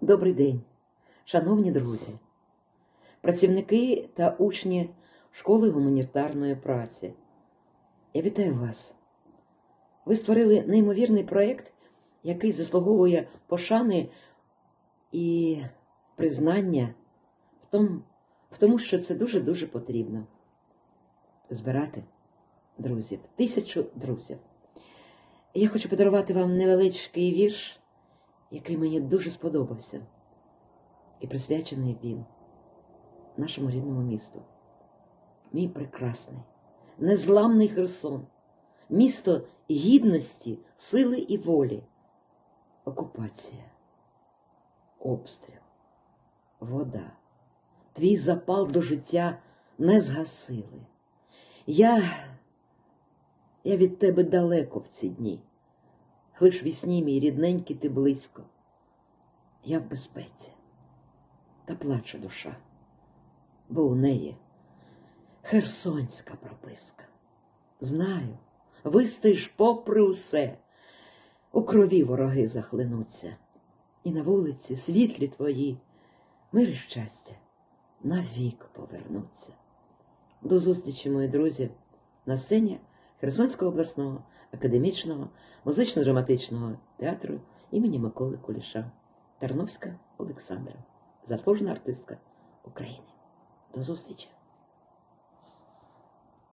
Добрий день, шановні друзі, працівники та учні школи гуманітарної праці. Я вітаю вас. Ви створили неймовірний проєкт, який заслуговує пошани і признання в тому, в тому, що це дуже-дуже потрібно. Збирати друзів, тисячу друзів. Я хочу подарувати вам невеличкий вірш, який мені дуже сподобався, і присвячений він нашому рідному місту. Мій прекрасний, незламний Херсон, місто гідності, сили і волі, окупація, обстріл, вода, твій запал до життя не згасили. Я, я від тебе далеко в ці дні. Лиш вісні, мій рідненький, ти близько. Я в безпеці, та плаче душа, бо у неї херсонська прописка. Знаю, вистоїш попри усе, у крові вороги захлинуться, і на вулиці світлі твої, мир і щастя навік повернуться. До зустрічі, мої друзі, на сцені Херсонського обласного академічного музично-драматичного театру імені Миколи Куліша, Тарновська Олександра, заслужена артистка України. До зустрічі!